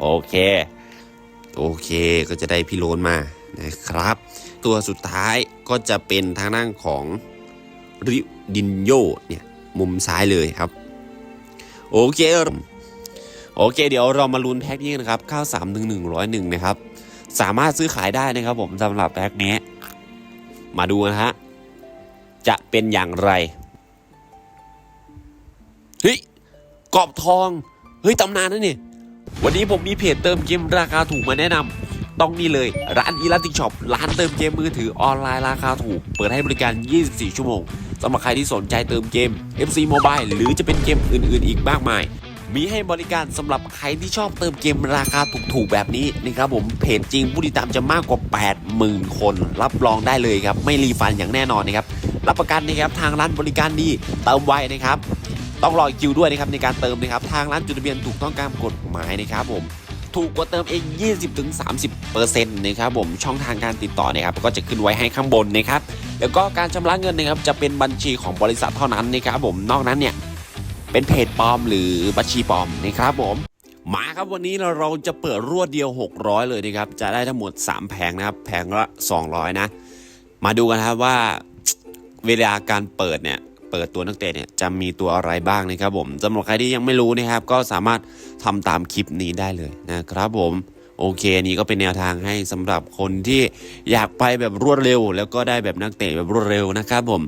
โอเค โอเคก็จะได้พี่โลนมานะครับ ตัวสุดท้ายก็จะเป็นทางด้านของริดินโยเนี่ยมุมซ้ายเลยครับ โอเคโอเค เดี๋ยวเรามาลุ้นแพ็คนี้นะครับข้าวสามหนึ่งหนึ่งร้อยหนึ่งนะครับ สามารถซื้อขายได้นะครับผมสำหรับแพ็คนี้ มาดูนะฮะ จะเป็นอย่างไร เฮ้ยกรอบทอง เฮ้ยตำนานนะนี่ วันนี้ผมมีเพจเติมเกมราคาถูกมาแนะนำต้องนี่เลย ร้านอีลาติกช็อปร้านเติมเกมมือถือออนไลน์ราคาถูก เปิดให้บริการ 24 ชั่วโมงสำหรับใครที่สนใจเติมเกม FC Mobile หรือจะเป็นเกมอื่น ๆ อีกมากมาย มีให้บริการสำหรับใครที่ชอบเติมเกมราคาถูก ๆ แบบนี้นะครับผมเพจจริงผู้ติดตามจะมากกว่า 80,000 คน รับรองได้เลยครับ ไม่รีฟันอย่างแน่นอนนะครับรับประกันนะครับทางร้านบริการดีเติมไวนะครับ ต้องรอคิวด้วยนะครับในการเติมนะครับทางร้านจดทะเบียนถูกต้องตามกฎหมายนะครับผมถูกกว่าเติมเอง 20-30%นะครับผมช่องทางการติดต่อนะครับก็จะขึ้นไว้ให้ข้างบนนะครับแล้วก็การชำระเงินนะครับจะเป็นบัญชีของบริษัทเท่านั้นนะครับผมนอกนั้นเนี่ยเป็นเพจปลอมหรือบัญชีปลอมนะครับผมมาครับวันนี้เราเราจะเปิดรวดเดียว 600 เลยนะครับจะได้ทั้งหมด 3 แผงนะครับแผงละ 200 นะ มาดูกันนะครับว่าเวลาการเปิดเนี่ย เปิดตัวนักเตะเนี่ยจะมีตัวอะไรบ้างนะครับผมสำหรับใครที่ยังไม่รู้นะครับ ก็สามารถทำตามคลิปนี้ได้เลยนะครับผมโอเคนี่ก็เป็นแนวทางให้สำหรับคนที่อยากไปแบบรวดเร็ว แล้วก็ได้แบบนักเตะแบบรวดเร็วนะครับผม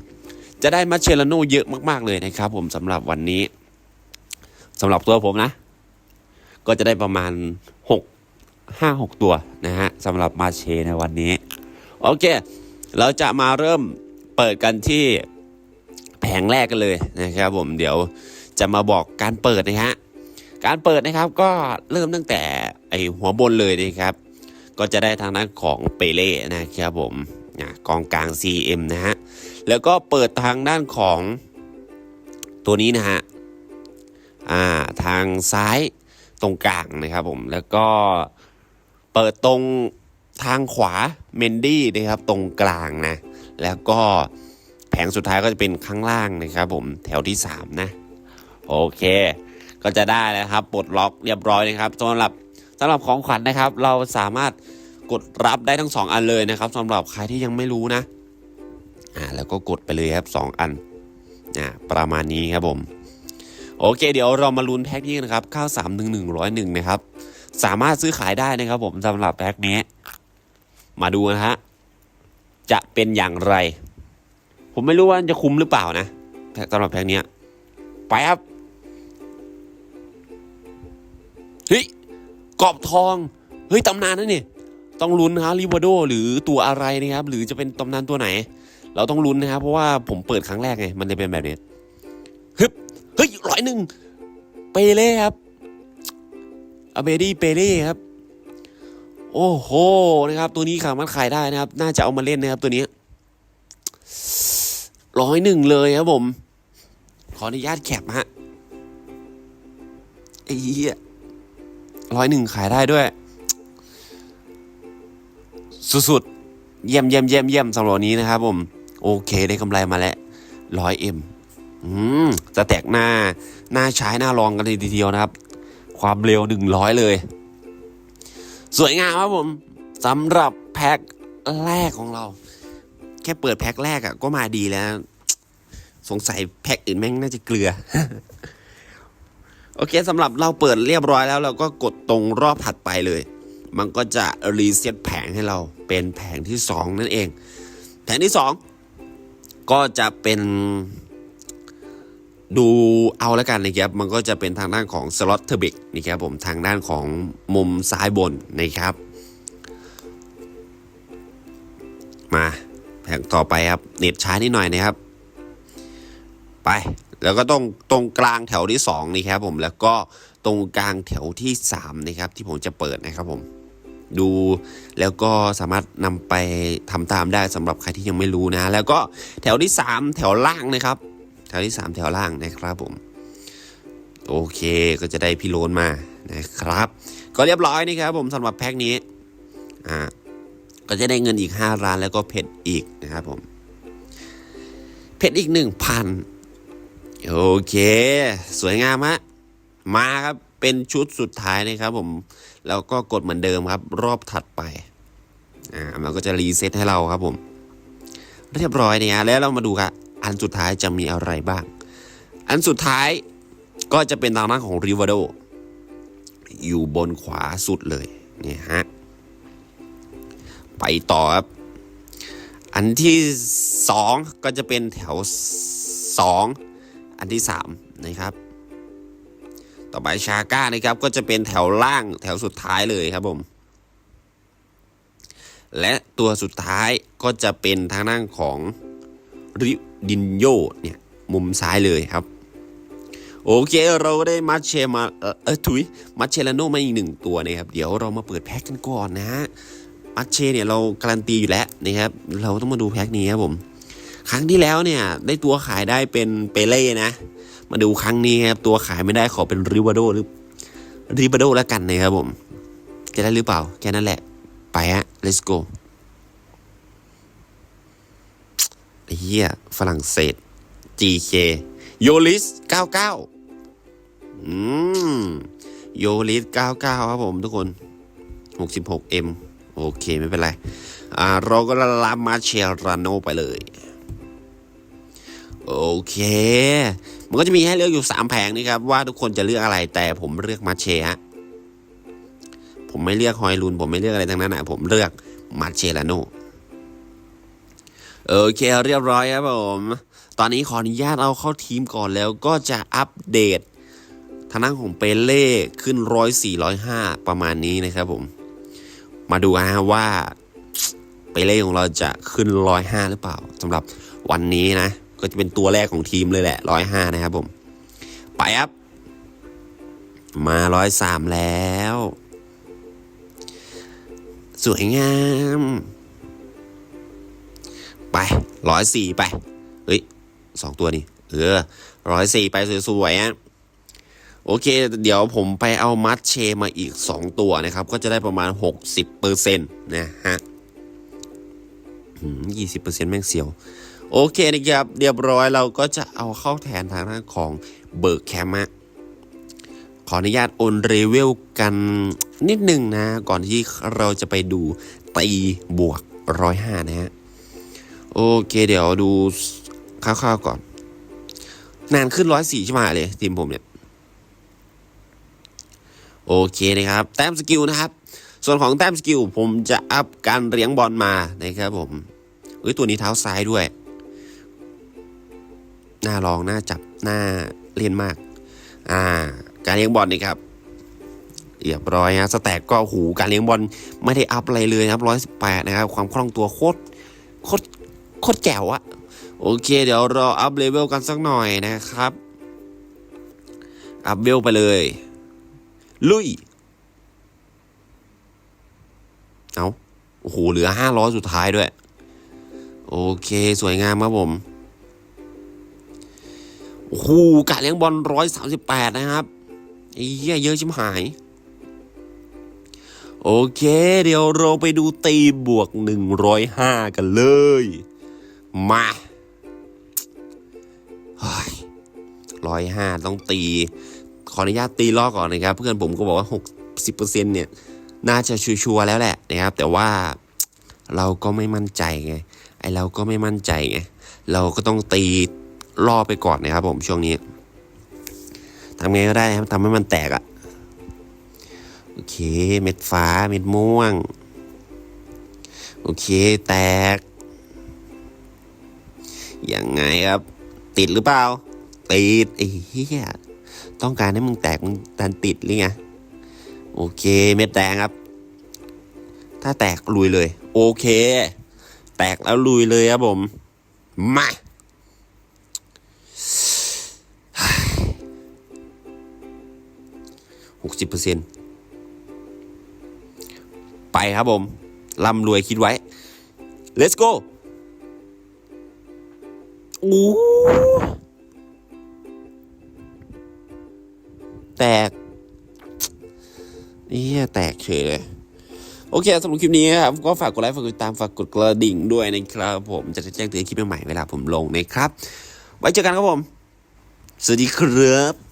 จะได้มาเชลโนเยอะมากๆเลยนะครับผมสำหรับวันนี้สำหรับตัวผมนะ ก็จะได้ประมาณ 6 5 6 ตัวนะฮะสำหรับมาเชในวันนี้ โอเค เราจะมาเริ่มเปิดกันที่ งแรกกันเลยนะครับผมเดี๋ยวจะมาบอกการเปิดนะฮะการเปิดนะครับก็เริ่มตั้งแต่ไอหัวบนเลยนะครับ ก็จะได้ทางด้านของเปเล่นะครับผมอะกองกลาง CM นะฮะแล้วก็เปิดทางด้านของตัวนี้นะฮะอ่าทางซ้ายตรงกลางนะครับผมแล้วก็เปิดตรงทางขวาเมนดี้นะครับตรงกลางนะแล้วก็ แผงสุดท้ายก็จะเป็นข้างล่างนะครับผมแถวที่ 3 นะ โอเค ก็จะได้แล้วครับปลดล็อกเรียบร้อยนะครับสำหรับสำหรับของขวัญนะครับ เราสามารถกดรับได้ทั้ง 2 อันเลยนะครับสำหรับใครที่ยังไม่รู้นะอ่าแล้วก็กดไปเลยครับ 2 อันอ่าประมาณนี้ครับผมโอเค เดี๋ยวเรามาลุ้นแพ็คนี้นนะครับข้าวสามหนึ่งหนึ่งร้อยหนึ่งนะครับ สามารถซื้อขายได้นะครับผมสำหรับแพ็คนี้ มาดูนะฮะ จะเป็นอย่างไร ผมไม่รู้ว่าจะคุ้มหรือเปล่านะแพ็คสำหรับแพ็คเนี้ยไปครับเฮ้ยกรอบทองเฮ้ยตำนานนั่นนี่ต้องลุ้นนะครับลิวาโดหรือตัวอะไรนะครับ หรือจะเป็นตำนานตัวไหน เราต้องลุ้นนะครับ เพราะว่าผมเปิดครั้งแรกไง มันเลยเป็นแบบนี้ฮึบเฮ้ยร้อยหนึ่งเปเล่ครับอเบดี้เปเล่ครับ โอ้โหนะครับ ตัวนี้สามารถขายได้นะครับ น่าจะเอามาเล่นนะครับตัวนี้ ร้อยหนึ่งเลยครับผม ขออนุญาตแคปฮะไอ้เหี้ยร้อยหนึ่งขายได้ด้วย สุดๆ เยี่ยมเยี่ยมเยี่ยมเยี่ยมสำหรับนี้นะครับผม โอเคได้กำไรมาแล้วร้อยเอ็มอืมจะแตกหน้าหน้าใช้หน้าลองกันเลยทีเดียวนะครับ ความเร็วหนึ่งร้อยเลย สวยงามครับผมสำหรับแพ็คแรกของเรา แค่เปิดแพ็คแรกอะก็มาดีแล้ว สงสัยแพ็คอื่นแม่งน่าจะเกลือ โอเคสำหรับเราเปิดเรียบร้อยแล้ว เราก็กดตรงรอบถัดไปเลย มันก็จะรีเซ็ตแผงให้เราเป็นแผงที่ 2 นั่นเอง แผงที่ 2 ก็จะเป็นดูเอาแล้วกันนะครับ มันก็จะเป็นทางด้านของสล็อตเทอร์เบกนะครับผมทางด้านของมุมซ้ายบนนะครับ มา แผงต่อไปครับเน็ตช้านิดหน่อยนะครับ ไป แล้วก็ตรงตรงกลางแถวที่ 2 นี่ครับผมแล้วก็ตรงกลางแถวที่ 3 นะครับ ที่ผมจะเปิดนะครับผมดูแล้วก็สามารถนำไปทำตามได้สำหรับใครที่ยังไม่รู้นะ แล้วก็แถวที่ 3 แถวล่างนะครับ แถวที่ 3 แถวล่างนะครับผม โอเคก็จะได้พี่โลนมานะครับ ก็เรียบร้อยนี่ครับผมสำหรับแพ็คนี้อ่า ก็จะได้เงินอีก 5 ล้านแล้วก็เพชรอีกนะครับผม เพชรอีก 1,000 โอเค สวยงามฮะมาครับ เป็นชุดสุดท้ายนะครับผม แล้วก็กดเหมือนเดิมครับ รอบถัดไป อ่า มันก็จะรีเซ็ตให้เราครับผม เรียบร้อยเนี่ยแล้วเรามาดูครับอันสุดท้ายจะมีอะไรบ้าง อันสุดท้ายก็จะเป็นทางด้านของริวาโดอยู่บนขวาสุดเลยเนี่ยฮะ ไปต่อครับ อันที่สองก็จะเป็นแถวสองอันที่สามนะครับ ต่อไปชาก้านะครับก็จะเป็นแถวล่างแถวสุดท้ายเลยครับผม และตัวสุดท้ายก็จะเป็นทางด้านของริดินโยเนี่ยมุมซ้ายเลยครับโอเค เราก็ได้มัชเชมาเออเออถุยมัชเชลาโนมาอีกหนึ่งตัวนะครับ เดี๋ยวเรามาเปิดแพ็กกันก่อนนะ ฮะมัชเชเนี่ยเราการันตีอยู่แล้วนะครับเราต้องมาดูแพ็กนี้ครับผม ครั้งที่แล้วเนี่ยได้ตัวขายได้เป็นเปเล่นะ มาดูครั้งนี้ครับตัวขายไม่ได้ขอเป็นริวาโดหรือริวาโดแล้วกันนะครับผม จะได้หรือเปล่าแค่นั้นแหละ ไปฮะ let's go เฮียฝรั่งเศส GK โยลิส 99 อืม โยลิส 99 ครับผมทุกคน 66M โอเคไม่เป็นไรอ่าเราก็ลามาเชราโนไปเลย โอเค มันก็จะมีให้เลือกอยู่ 3 แผงนี่ครับว่าทุกคนจะเลือกอะไรแต่ผมเลือกมาเชฮะผมไม่เลือกฮอยลุนผมไม่เลือกอะไรทั้งนั้นนะผมเลือกมาเชลาโนโอเคเรียบร้อยครับผมตอนนี้ขออนุญาตเอาเข้าทีมก่อนแล้วก็จะอัปเดตทางด้านของเปเล่ขึ้นร้อยสี่ร้อยห้าประมาณนี้นะครับผม มาดูนฮะว่าเปเล่ของเราจะขึ้นร้อยห้าหรือเปล่าสำหรับวันนี้นะ ก็จะเป็นตัวแรกของทีมเลยแหละร้อยห้านะครับผมไปครับ มาร้อยสามแล้ว สวยงาม ไปร้อยสี่ไป เฮ้ยสองตัวนี่เออร้อยสี่ไปสวยๆอะ โอเค เดี๋ยวผมไปเอามัดเชมาอีกสองตัวนะครับ ก็จะได้ประมาณหกสิบเปอร์เซ็นต์นะฮะยี่สิบเปอร์เซ็นต์แม่งเสียว โอเคนะครับ เรียบร้อยเราก็จะเอาเข้าแทนทางด้านของเบิร์กแคมะขออนุญาตโอนเรเวลกันนิดหนึ่งนะ ก่อนที่เราจะไปดูตีบวกร้อยห้านะฮะ โอเคเดี๋ยวดูคร่าวๆก่อน นานขึ้นร้อยสี่ใช่ไหมเลยทีมผมเนี่ย โอเคนะครับ แต้มสกิลนะครับ ส่วนของแต้มสกิลผมจะอัพการเลี้ยงบอลมานะครับผมเอ้ยตัวนี้เท้าซ้ายด้วยน่าลองน่าจับน่าเล่นมาก อ่า การเลี้ยงบอลนี่ครับเรียบร้อยฮะสแต็กก็หูการเลี้ยงบอลไม่ได้อัพอะไรเลยครับร้อยสิบแปดนะครับ ความคล่องตัวโคตรโคตรโคตรแจ๋วอะโอเค เดี๋ยวเราอัพเลเวลกันสักหน่อยนะครับ อัพเวลไปเลย ลุย เอาโอ้โห เหลือห้าร้อยสุดท้ายด้วย โอเค สวยงามครับผม โอ้โหกะเลี้ยงบอลร้อยสามสิบแปดนะครับไอ้เหี้ยเยอะชิมหาย โอเค เดี๋ยวเราไปดูตีบวก105กันเลย มาร้อยห้าต้องตี ขออนุญาตตีลอกก่อนนะครับ เพื่อนผมก็บอกว่า 60%เนี่ยน่าจะชัวร์แล้วแหละนะครับ แต่ว่าเราก็ไม่มั่นใจไงไอเราก็ไม่มั่นใจไงเราก็ต้องตีล่อไปก่อนนะครับ ผมช่วงนี้ทำไงก็ได้ครับทำให้มันแตกอะโอเค เม็ดฟ้าเม็ดม่วง โอเคแตกยังไงครับ ติดหรือเปล่า ติดไอ้เหี้ย ต้องการให้มึงแตกมึงดันติดหรือไงโอเคเม็ดแดงครับ ถ้าแตกลุยเลย โอเค แตกแล้วลุยเลยครับผมมาหกสิบเปอร์เซ็นต์ไปครับผมร่ำรวยคิดไว้ let's go โอ้ แตกนี่แตกเฉยเลย โอเคสำหรับคลิปนี้ครับ ก็ฝากกดไลค์ ฝากกดติดตาม ฝากกดกระดิ่งด้วยนะครับผมจะได้แจ้งเตือนคลิปใหม่ๆเวลาผมลงนะครับ ไว้เจอกันครับผม สวัสดีครับ